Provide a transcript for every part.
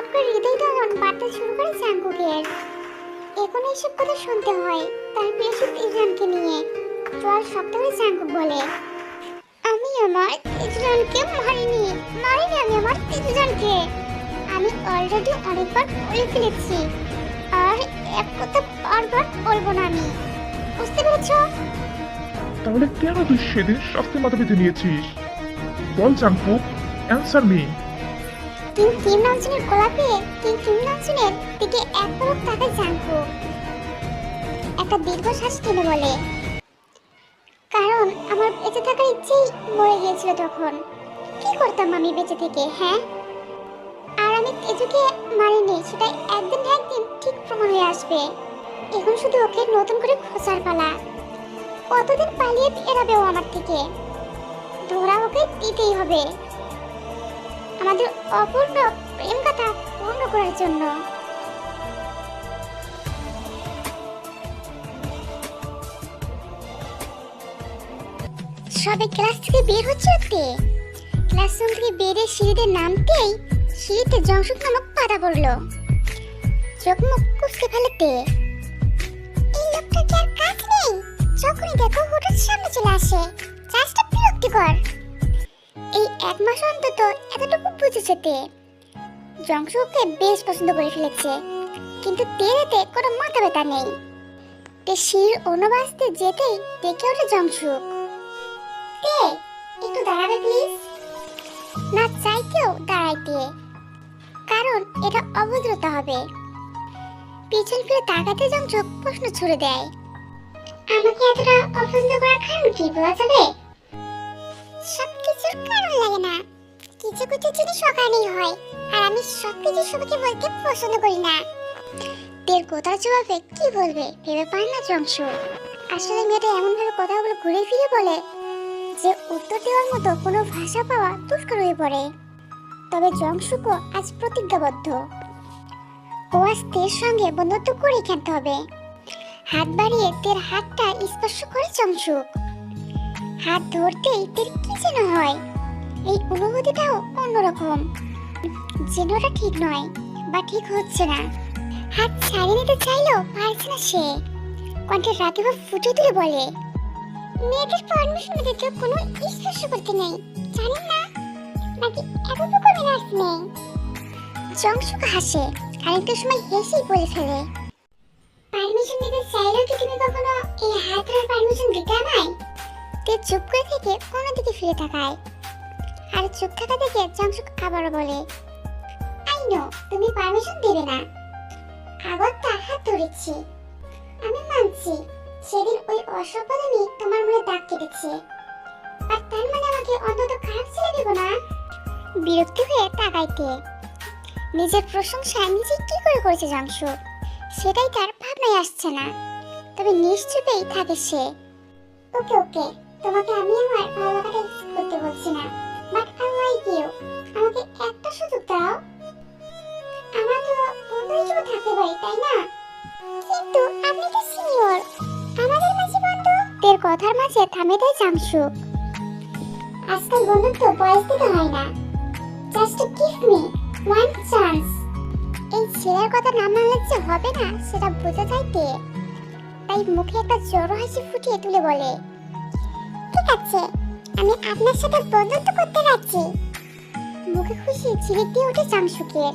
চট করে হৃদয় দহন বার্তা শুরু করে জাঙ্কুকের এখন এইসব কথা শুনতে হয়, তার প্রিয়সী ইজরানকে নিয়ে। চল শক্ত করে জাঙ্কুক বলে, আমি আমার ইজরানকে মারিনি মারিনি আমি আমার ইজরানকে। আমি অলরেডি অনেকবার বলে ফেলেছি, আর এক কথা বারবার বলব না আমি। বুঝতে পেরেছ? তাহলে কেন তুই সেদিন শাস্তি মাথা পেতে নিয়েছিস? বল চাঙ্কুক অ্যান্সার মি কিং কিম নামচিনের গলা পেয়ে কিং কিম নামচিনের দিকে এক পলক তাকায় জানকু। একটা দীর্ঘশ্বাস টেনে বলে, কারণ আমার বেঁচে থাকার ইচ্ছেই মরে গিয়েছিল তখন। কি করতাম আমি বেঁচে থেকে হ্যাঁ? আর আমি তেজুকে মারিনি, সেটা একদিন একদিন ঠিক প্রমাণ হয়ে আসবে। এখন শুধু ওকে নতুন করে খোঁজার পালা। কতদিন পালিয়ে এড়াবে ও আমার থেকে? ধরা ওকে দিতেই হবে। আমাদের অপূর্ণ প্রেম কথা পূর্ণ করার জন্য। সবে ক্লাস থেকে বের হচ্ছে রাতে ক্লাসরুম থেকে বেরিয়ে সিঁড়িতে নামতেই সিঁড়িতে জংশুক নামক পাতা পড়ল। চোখ মুখ কুচকে ফেলেতে। এই লোকটা কি আর কাজ নেই? যখনই দেখো হুটহাট সামনে চলে আসে। জাস্ট বিরক্তিকর। এক মাস অন্তত এতটুকু বুঝেছে তে। জংশুকে বেশ পছন্দ করে ফেলেছে, কিন্তু তেরেতে কোনো মাথা ব্যথা নেই। তে শির অনুবাসতে যেতেই ডেকে ওঠে জংশুক তে, একটু দাঁড়াবে প্লিজ? না চাইতেও দাঁড়াইতে কারণ এটা অভদ্রতা হবে। পিছন ফিরে তাকাতে জংশুক প্রশ্ন ছুড়ে দেয়, আমাকে এতটা অপছন্দ করার কারণ কি বলা যাবে? কারণ লাগে না। কিছু কিছু জিনিস অকারণেই হয়, আর আমি সবকিছু সবাইকে বলতে পছন্দ করি না। তের কথার জবাবে কি বলবে, ভেবে পায় না জংশ। আসলে মেয়েটা এমন ভাবে কথাগুলো ঘুরে ফিরে বলে যে উত্তর দেওয়ার মতো কোনো ভাষা পাওয়া দুষ্কর হয়ে পড়ে। তবে জংশুকও আজ প্রতিজ্ঞাবদ্ধ। ও আজ তের সঙ্গে বন্ধুত্ব করে খেলতে হবে। হাত বাড়িয়ে তের হাতটা স্পর্শ করে জংশুক। হাত ধরতেই তের যেন হয় এই অনুভূতিটাও অন্যরকম। যেন ওটা ঠিক নয় বা ঠিক হচ্ছে না। হাত ছাড়িয়ে নিতে চাইলেও পারছে না সে। কণ্ঠের রাতে বা ফুটে তুলে বলে, মেয়েদের পারমিশন দিতে কোনো স্পর্শ করতে নেই, জানেন না? নাকি এতটুকু মিনার্স নেই? জংশুক হাসে, খানিকটা সময় হেসেই বলে ফেলে পারমিশন দিতে চাইলেও কি তুমি কখনো এই তে চুপ করে থেকে অন্যদিকে ফিরে তাকায়। আর চুপ থাকা দেখে জংশুক আবারও বলে, আই নো, তুমি পারমিশন দেবে না। আগরটা হাত ধরেছি। আমি মানছি, সেদিন ওই অসভ্যদামি তোমার মনে দাগ কেটেছে। আর তার মানে আমাকে অন্তত খারাপ ছেড়ে দেব না? বিরক্তি হয়ে তাকাইতে। নিজের প্রশংসা নিজে কি করে করেছে জংশুক সেটাই তার ভাবনায় আসছে না। তবে নিশ্চুপেই থাকে সে। ওকে ওকে। তোমাকে আমি আমার ভালো করতে বলছি না। বাট আই লাইক ইউ আমাকে একটা সুযোগ দাও। আমরা তো বন্ধু হিসেবে থাকতে পারি, তাই না? কিন্তু আপনি তো সিনিয়র আমাদের মাঝে কথার মাঝে থামে দেয় আজকাল বন্ধুত্ব বয়স থেকে হয় না। Just give me one chance এই ছেলের কথা না মানলে যে হবে না, সেটা বোঝা যায় তে তাই মুখে একটা জড়ো হাসি ফুটিয়ে তুলে বলে। ঠিক আছে আমি আপনার সাথে বন্ধুত্ব করতে যাচ্ছি। মুখে খুশি ঝিলিক দিয়ে ওঠে জামশুকের।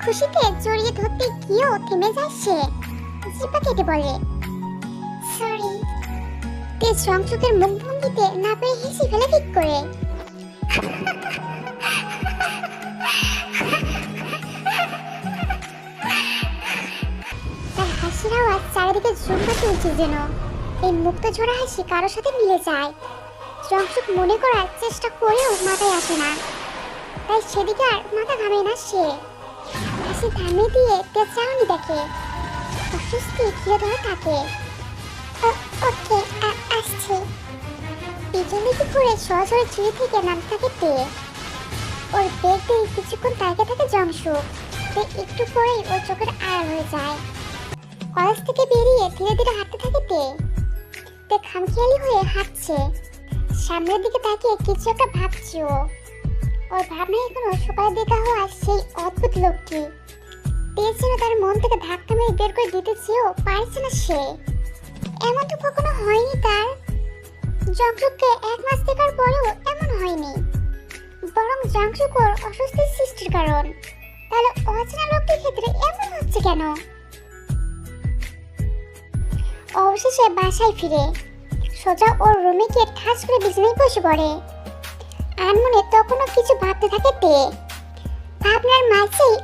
খুশিতে জড়িয়ে ধরতে গিয়েও থেমে যায় সে। জিপা কেটে বলে সরি তেজ সংসুকের মুখ ভঙ্গিতে না পেরে হেসে ফেলে ঠিক করে। তার হাসির আওয়াজ চারিদিকে ঝুমকা তুলছে যেন। এই মুক্ত ঝোড়া হাসি কারোর সাথে মিলে যায়। জংশুক মনে করার চেষ্টা করেও মাথায় আসে না। তাই সেদিকে আর মাথা ঘামে না সে। হাসি থামিয়ে দিয়ে তে চাউনি দেখে। অস্বস্তি ঘিরে ধরে থাকে ওকে আসছি। পিছন দিকে ঘুরে সরাসরি সিঁড়ি থেকে নামতে থাকে তে ওর বেগ কিছুক্ষণ তাকে থাকে জংশুক তাদের একটু পরেই ওর চোখের আড়াল হয়ে যায়। কলেজ থেকে বেরিয়ে ধীরে ধীরে হাঁটতে থাকে তে। তে খামখেয়ালি হয়ে হাঁটছে। সামনের দিকে তাকিয়ে কিছু একটা ভাবছে ও ওর ভাবনা এখনও সকালে দেখা হওয়া সেই অদ্ভুত লোকটি। যেন তার মন থেকে ধাক্কা মেরে বের করে দিতে চেয়েও পারছে না সে। এমন তো কখনো হয়নি তার। জংশুককে এক মাস দেখার পরেও এমন হয়নি। বরং জংশুক ওর অস্বস্তির সৃষ্টির কারণ। তাহলে অচেনা লোকটির ক্ষেত্রে এমন হচ্ছে কেন? অবশেষে বাসায় ফিরে। সোজা ওর রুমে গিয়ে ঠাস করে বিছানায় বসে পড়ে। আনমনে তখনও কিছু ভাবতে থাকে তে। আপনার মাঝেই